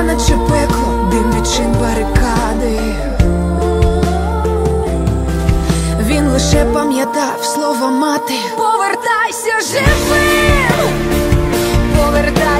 Зима наче пекло, дим відчин барикади. Він лише пам'ятав слова мати. Повертайся живим, повертайся,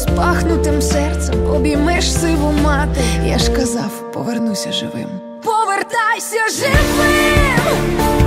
Розпахнутим серцем обіймеш сиву мати. Я ж казав, повернуся живим. Повертайся живим.